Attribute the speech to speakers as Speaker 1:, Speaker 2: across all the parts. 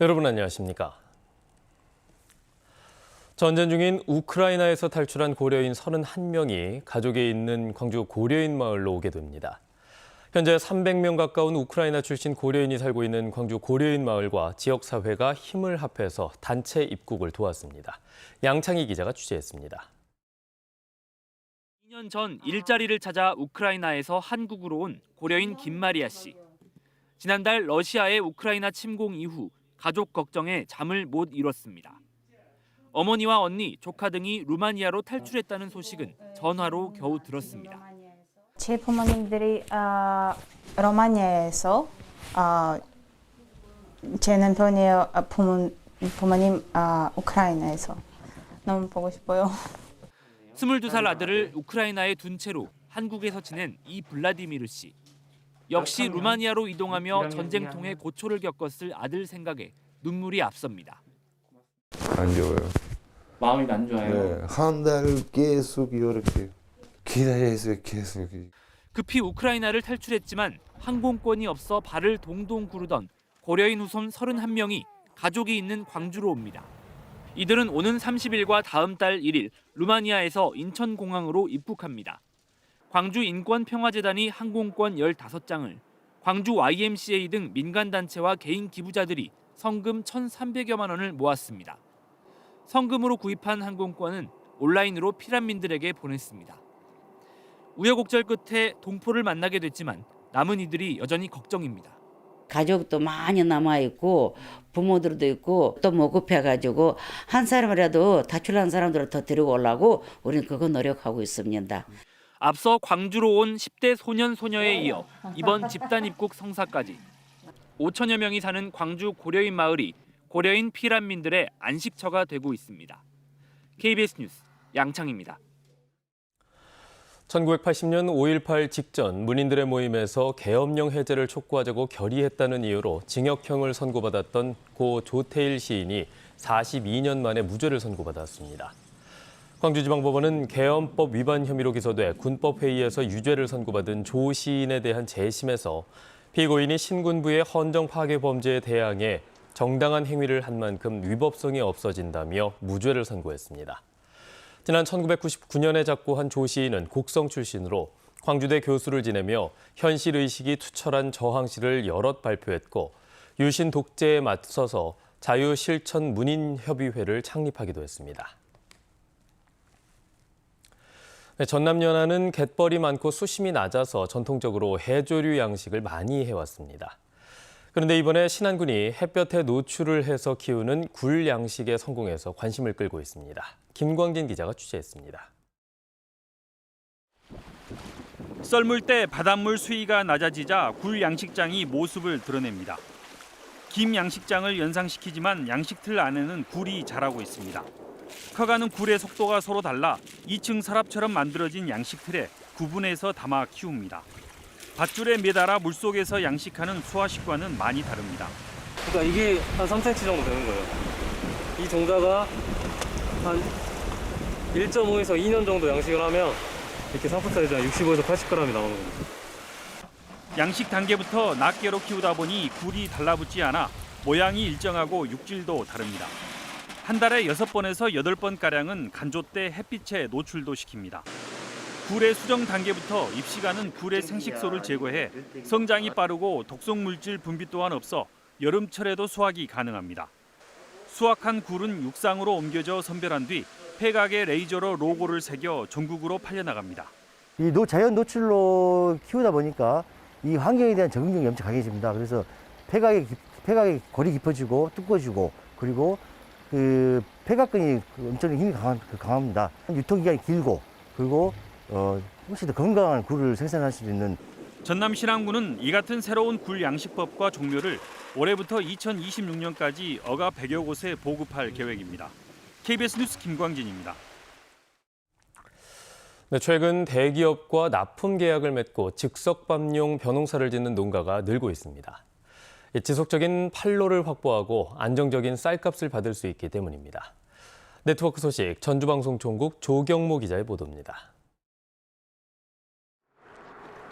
Speaker 1: 여러분 안녕하십니까? 전쟁 중인 우크라이나에서 탈출한 고려인 31명이 가족이 있는 광주 고려인 마을로 오게 됩니다. 현재 300명 가까운 우크라이나 출신 고려인이 살고 있는 광주 고려인 마을과 지역 사회가 힘을 합해서 단체 입국을 도왔습니다. 양창희 기자가 취재했습니다.
Speaker 2: 2년 전 일자리를 찾아 우크라이나에서 한국으로 온 고려인 김마리아 씨. 지난달 러시아의 우크라이나 침공 이후 가족 걱정에 잠을 못 이뤘습니다. 어머니와 언니, 조카 등이 루마니아로 탈출했다는 소식은 전화로 겨우 들었습니다.
Speaker 3: 제 부모님들이 아, 로마니아에서 아, 제 남편이 아, 부모, 부모님 아, 우크라이나에서 너무 보고 싶어요.
Speaker 2: 22살 아들을 우크라이나에 둔 채로 한국에서 지낸 이 블라디미르 씨. 역시 루마니아로 이동하며 전쟁통에 고초를 겪었을 아들 생각에 눈물이 앞섭니다.
Speaker 4: 안 좋아요.
Speaker 2: 마음이 안 좋아요.
Speaker 4: 네, 한달 계속 이렇게 기다려 있어요. 계속.
Speaker 2: 급히 우크라이나를 탈출했지만 항공권이 없어 발을 동동 구르던 고려인 후손 31명이 가족이 있는 광주로 옵니다. 이들은 오는 30일과 다음 달 1일 루마니아에서 인천공항으로 입국합니다. 광주 인권평화재단이 항공권 15장을, 광주 YMCA 등 민간단체와 개인 기부자들이 성금 1,300여만 원을 모았습니다. 성금으로 구입한 항공권은 온라인으로 피란민들에게 보냈습니다. 우여곡절 끝에 동포를 만나게 됐지만 남은 이들이 여전히 걱정입니다.
Speaker 5: 가족도 많이 남아 있고 부모들도 있고 또 모급해 가지고 한 사람이라도 다출한 사람들을 더 데리고 오려고 우리는 그거 노력하고 있습니다.
Speaker 2: 앞서 광주로 온 10대 소년 소녀에 이어 이번 집단 입국 성사까지 5천여 명이 사는 광주 고려인 마을이 고려인 피란민들의 안식처가 되고 있습니다. KBS 뉴스 양창입니다.
Speaker 1: 1980년 5.18 직전 문인들의 모임에서 계엄령 해제를 촉구하자고 결의했다는 이유로 징역형을 선고받았던 고 조태일 시인이 42년 만에 무죄를 선고받았습니다. 광주지방법원은 계엄법 위반 혐의로 기소돼 군법회의에서 유죄를 선고받은 조 시인에 대한 재심에서 피고인이 신군부의 헌정 파괴 범죄에 대항해 정당한 행위를 한 만큼 위법성이 없어진다며 무죄를 선고했습니다. 지난 1999년에 작고한 조 시인은 곡성 출신으로 광주대 교수를 지내며 현실 의식이 투철한 저항시를 여럿 발표했고 유신 독재에 맞서서 자유실천 문인협의회를 창립하기도 했습니다. 네, 전남 연안은 갯벌이 많고 수심이 낮아서 전통적으로 해조류 양식을 많이 해왔습니다. 그런데 이번에 신안군이 햇볕에 노출을 해서 키우는 굴 양식에 성공해서 관심을 끌고 있습니다. 김광진 기자가 취재했습니다.
Speaker 6: 썰물 때 바닷물 수위가 낮아지자 굴 양식장이 모습을 드러냅니다. 김 양식장을 연상시키지만 양식틀 안에는 굴이 자라고 있습니다. 커가는 굴의 속도가 서로 달라 2층 서랍처럼 만들어진 양식 틀에 구분해서 담아 키웁니다. 밧줄에 매달아 물속에서 양식하는 수화식과는 많이 다릅니다.
Speaker 7: 그러니까 이게 한 3cm 정도 되는 거예요. 이 종자가 한 1.5에서 2년 정도 양식을 하면 이렇게 상품 사이즈 한 65에서 80g이 나오는 겁니다.
Speaker 6: 양식 단계부터 낱개로 키우다 보니 굴이 달라붙지 않아 모양이 일정하고 육질도 다릅니다. 한 달에 6번에서 8번 가량은 간조 때 햇빛에 노출도 시킵니다. 굴의 수정 단계부터 입시가는 굴의 생식소를 제거해 성장이 빠르고 독성 물질 분비 또한 없어 여름철에도 수확이 가능합니다. 수확한 굴은 육상으로 옮겨져 선별한 뒤 폐각에 레이저로 로고를 새겨 전국으로 팔려나갑니다.
Speaker 8: 이 노, 자연 노출로 키우다 보니까 이 환경에 대한 적응력이 엄청 강해집니다. 그래서 폐각의, 깊- 폐각의 골이 깊어지고 두꺼워지고 그리고 그 폐각근이 그 엄청 힘이 강한, 그 강합니다. 유통기간이 길고 그리고 어, 훨씬 더 건강한 굴을 생산할 수 있는
Speaker 6: 전남 신안군은 이 같은 새로운 굴 양식법과 종묘를 올해부터 2026년까지 어가 100여 곳에 보급할 계획입니다. KBS 뉴스 김광진입니다.
Speaker 1: 네, 최근 대기업과 납품 계약을 맺고 즉석 밥용 벼농사를 짓는 농가가 늘고 있습니다. 이 지속적인 판로를 확보하고 안정적인 쌀값을 받을 수 있기 때문입니다. 네트워크 소식 전주방송총국 조경모 기자의 보도입니다.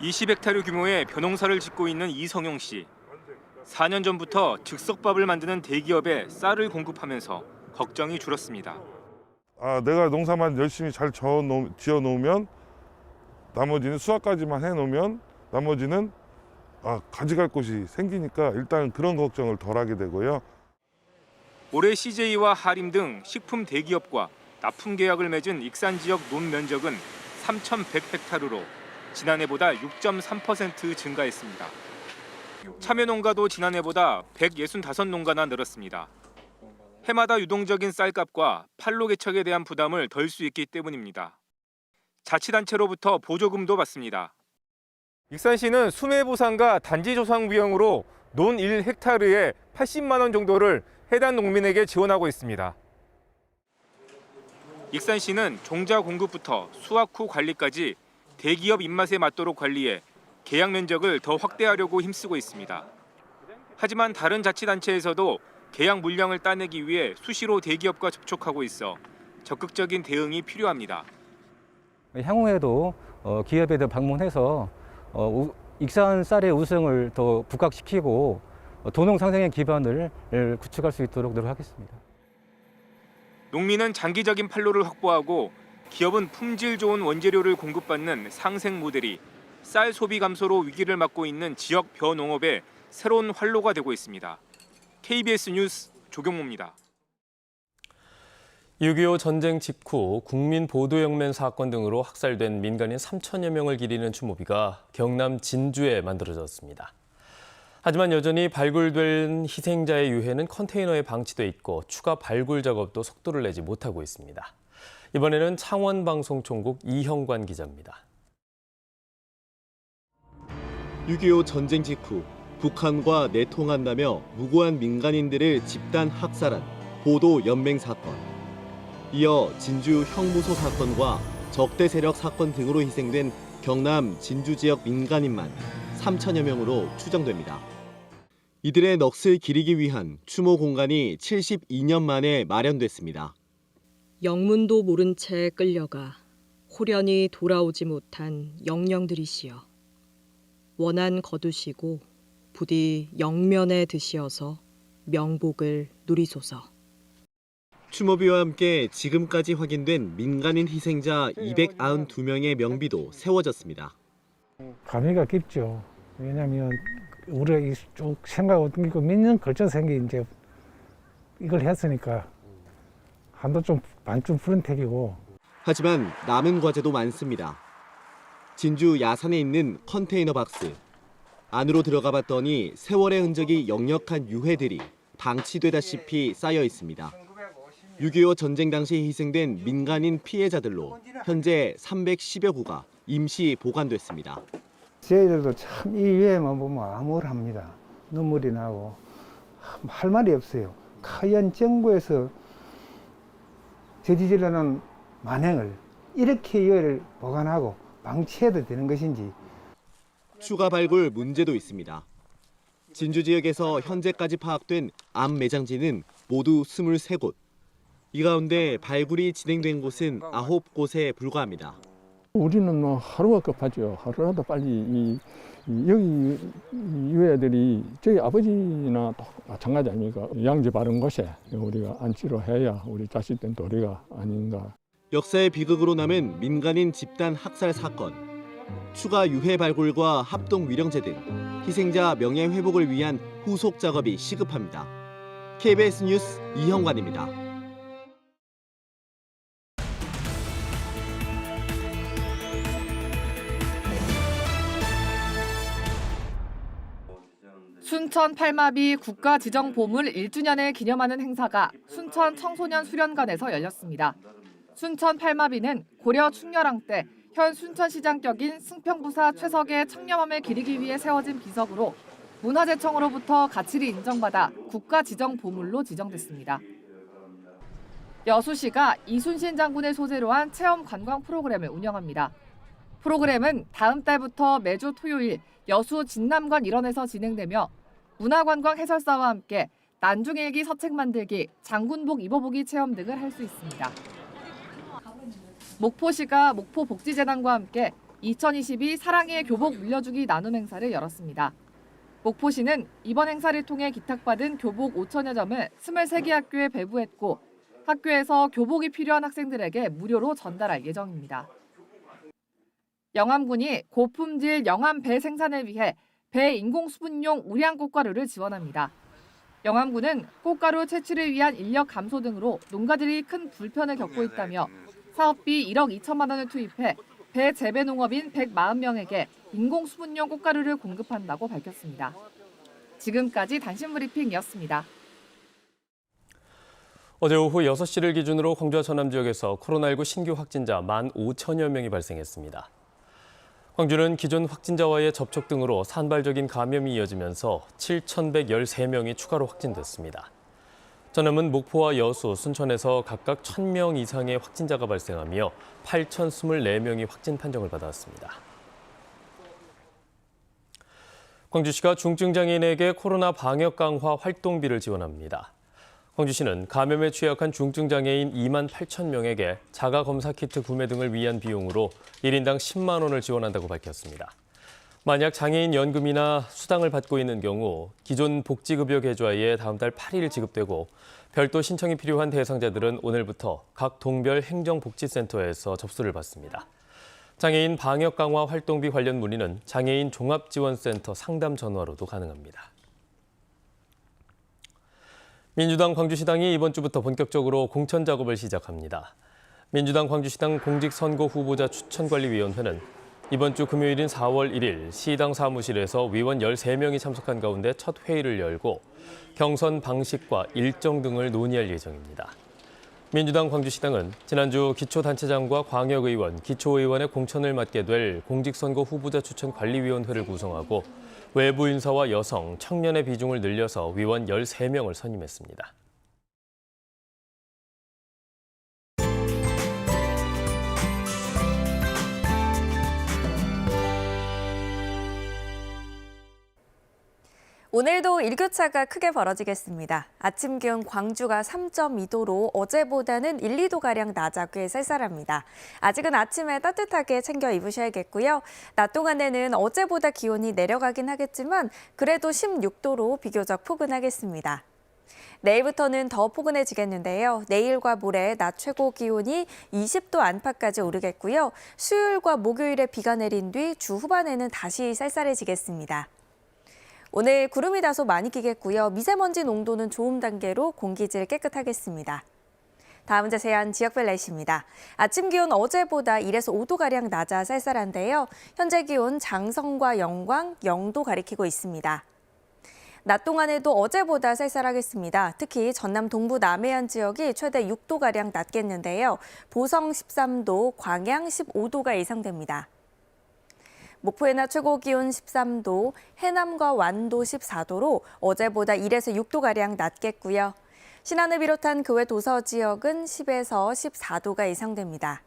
Speaker 9: 20헥타르 규모의 벼농사를 짓고 있는 이성용 씨. 4년 전부터 즉석밥을 만드는 대기업에 쌀을 공급하면서 걱정이 줄었습니다.
Speaker 10: 아, 내가 농사만 열심히 잘 지어 놓으면 나머지는 수확까지만 해 놓으면 나머지는 아, 가져갈 곳이 생기니까 일단 그런 걱정을 덜 하게 되고요.
Speaker 9: 올해 CJ와 하림 등 식품 대기업과 납품 계약을 맺은 익산 지역 논 면적은 3,100헥타르로 지난해보다 6.3% 증가했습니다. 참외 농가도 지난해보다 165농가나 늘었습니다. 해마다 유동적인 쌀값과 판로 개척에 대한 부담을 덜 수 있기 때문입니다. 자치단체로부터 보조금도 받습니다. 익산시는 수매보상과 단지조상 비용으로 논 1헥타르에 80만 원 정도를 해당 농민에게 지원하고 있습니다. 익산시는 종자 공급부터 수확 후 관리까지 대기업 입맛에 맞도록 관리해 계약 면적을 더 확대하려고 힘쓰고 있습니다. 하지만 다른 자치단체에서도 계약 물량을 따내기 위해 수시로 대기업과 접촉하고 있어 적극적인 대응이 필요합니다.
Speaker 11: 향후에도 어, 기업에도 방문해서 어, 우- 익산 쌀의 우승을 더 부각시키고 어, 도농 상생의 기반을 을 구축할 수 있도록 노력하겠습니다.
Speaker 9: 농민은 장기적인 판로를 확보하고 기업은 품질 좋은 원재료를 공급받는 상생 모델이 쌀 소비 감소로 위기를 맞고 있는 지역 벼 농업의 새로운 활로가 되고 있습니다. KBS 뉴스 조경모입니다.
Speaker 1: 6.25 전쟁 직후 국민 보도영맹 사건 등으로 학살된 민간인 3천여 명을 기리는 추모비가 경남 진주에 만들어졌습니다. 하지만 여전히 발굴된 희생자의 유해는 컨테이너에 방치돼 있고 추가 발굴 작업도 속도를 내지 못하고 있습니다. 이번에는 창원방송총국 이형관 기자입니다.
Speaker 12: 6.25 전쟁 직후 북한과 내통한다며 무고한 민간인들을 집단 학살한 보도 연맹 사건. 이어 진주 형무소 사건과 적대 세력 사건 등으로 희생된 경남 진주 지역 민간인만 3천여 명으로 추정됩니다. 이들의 넋을 기리기 위한 추모 공간이 72년 만에 마련됐습니다.
Speaker 13: 영문도 모른 채 끌려가 호련히 돌아오지 못한 영령들이시여 원한 거두시고 부디 영면에 드시어서 명복을 누리소서.
Speaker 12: 추모비와 함께 지금까지 확인된 민간인 희생자 292명의 명비도 세워졌습니다.
Speaker 14: 감회가 깊죠. 왜냐하면 우리가 쭉 생각하고 땡기고 몇년 걸쳐 생긴 이제 이걸 했으니까 한도 좀좀 푸른 택이고
Speaker 12: 하지만 남은 과제도 많습니다. 진주 야산에 있는 컨테이너 박스. 안으로 들어가 봤더니 세월의 흔적이 역력한 유해들이 방치되다시피 쌓여 있습니다. 6.25 전쟁 당시 희생된 민간인 피해자들로 현재 310여 구가 임시 보관됐습니다.
Speaker 14: 저희들도 참이 유해만 보면 암울합니다. 눈물이 나고 할 말이 없어요. 과연 정부에서 저지르는 만행을 이렇게 유해를 보관하고 방치해도 되는 것인지
Speaker 12: 추가 발굴 문제도 있습니다. 진주 지역에서 현재까지 파악된 암 매장지는 모두 23곳. 이 가운데 발굴이 진행된 곳은 9곳에 불과합니다.
Speaker 15: 우리는 뭐 하루가 급하죠. 하루라도 빨리 이, 이 여기 이 유해들이 저희 아버지나 또 마찬가지 아닙니까? 양지 바른 곳에 우리가 안치로 해야 우리 자식된 도리가 아닌가.
Speaker 12: 역사의 비극으로 남은 민간인 집단 학살 사건, 추가 유해 발굴과 합동 위령제 등 희생자 명예 회복을 위한 후속 작업이 시급합니다. KBS 뉴스 이형관입니다.
Speaker 16: 순천 팔마비 국가 지정 보물 1주년을 기념하는 행사가 순천 청소년 수련관에서 열렸습니다. 순천 팔마비는 고려 충렬왕 때 현 순천시장 격인 승평부사 최석의 청렴함을 기리기 위해 세워진 비석으로 문화재청으로부터 가치를 인정받아 국가 지정 보물로 지정됐습니다. 여수시가 이순신 장군을 소재로 한 체험 관광 프로그램을 운영합니다. 프로그램은 다음 달부터 매주 토요일 여수 진남관 일원에서 진행되며 문화관광 해설사와 함께 난중일기 서책 만들기, 장군복 입어보기 체험 등을 할 수 있습니다. 목포시가 목포복지재단과 함께 2022 사랑의 교복 물려주기 나눔 행사를 열었습니다. 목포시는 이번 행사를 통해 기탁받은 교복 5천여 점을 23개 학교에 배부했고 학교에서 교복이 필요한 학생들에게 무료로 전달할 예정입니다. 영암군이 고품질 영암 배 생산을 위해 배 인공수분용 우량 꽃가루를 지원합니다. 영암군은 꽃가루 채취를 위한 인력 감소 등으로 농가들이 큰 불편을 겪고 있다며 사업비 1억 2천만 원을 투입해 배 재배 농업인 140명에게 인공수분용 꽃가루를 공급한다고 밝혔습니다. 지금까지 단신 브리핑이었습니다.
Speaker 1: 어제 오후 6시를 기준으로 광주와 전남 지역에서 코로나19 신규 확진자 15,000여 명이 발생했습니다. 광주는 기존 확진자와의 접촉 등으로 산발적인 감염이 이어지면서 7,113명이 추가로 확진됐습니다. 전남은 목포와 여수, 순천에서 각각 1,000명 이상의 확진자가 발생하며 8,024명이 확진 판정을 받았습니다. 광주시가 중증장애인에게 코로나 방역 강화 활동비를 지원합니다. 광주시는 감염에 취약한 중증장애인 2만 8천 명에게 자가검사 키트 구매 등을 위한 비용으로 1인당 10만 원을 지원한다고 밝혔습니다. 만약 장애인 연금이나 수당을 받고 있는 경우 기존 복지급여 계좌에 다음 달 8일 지급되고 별도 신청이 필요한 대상자들은 오늘부터 각 동별 행정복지센터에서 접수를 받습니다. 장애인 방역 강화 활동비 관련 문의는 장애인 종합지원센터 상담 전화로도 가능합니다. 민주당 광주시당이 이번 주부터 본격적으로 공천 작업을 시작합니다. 민주당 광주시당 공직선거 후보자 추천관리위원회는 이번 주 금요일인 4월 1일 시당 사무실에서 위원 13명이 참석한 가운데 첫 회의를 열고 경선 방식과 일정 등을 논의할 예정입니다. 민주당 광주시당은 지난주 기초단체장과 광역의원, 기초의원의 공천을 맡게 될 공직선거 후보자 추천 관리위원회를 구성하고 외부 인사와 여성, 청년의 비중을 늘려서 위원 13명을 선임했습니다.
Speaker 17: 오늘도 일교차가 크게 벌어지겠습니다. 아침 기온 광주가 3.2도로 어제보다는 1, 2도가량 낮아 꽤 쌀쌀합니다. 아직은 아침에 따뜻하게 챙겨 입으셔야겠고요. 낮 동안에는 어제보다 기온이 내려가긴 하겠지만 그래도 16도로 비교적 포근하겠습니다. 내일부터는 더 포근해지겠는데요. 내일과 모레 낮 최고 기온이 20도 안팎까지 오르겠고요. 수요일과 목요일에 비가 내린 뒤 주 후반에는 다시 쌀쌀해지겠습니다. 오늘 구름이 다소 많이 끼겠고요. 미세먼지 농도는 좋음 단계로 공기질 깨끗하겠습니다. 다음 자세한 지역별 날씨입니다. 아침 기온 어제보다 1에서 5도가량 낮아 쌀쌀한데요. 현재 기온 장성과 영광 0도 가리키고 있습니다. 낮 동안에도 어제보다 쌀쌀하겠습니다. 특히 전남 동부 남해안 지역이 최대 6도가량 낮겠는데요. 보성 13도, 광양 15도가 예상됩니다. 목포의 낮 최고 기온 13도, 해남과 완도 14도로 어제보다 1에서 6도가량 낮겠고요. 신안을 비롯한 그 외 도서 지역은 10에서 14도가 예상됩니다.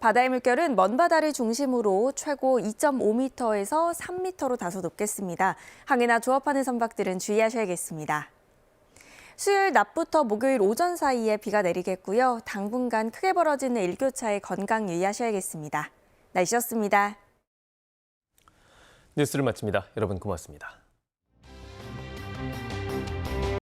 Speaker 17: 바다의 물결은 먼 바다를 중심으로 최고 2.5m에서 3m로 다소 높겠습니다. 항해나 조업하는 선박들은 주의하셔야겠습니다. 수요일 낮부터 목요일 오전 사이에 비가 내리겠고요. 당분간 크게 벌어지는 일교차에 건강 유의하셔야겠습니다. 날씨였습니다.
Speaker 1: 뉴스를 마칩니다. 여러분 고맙습니다.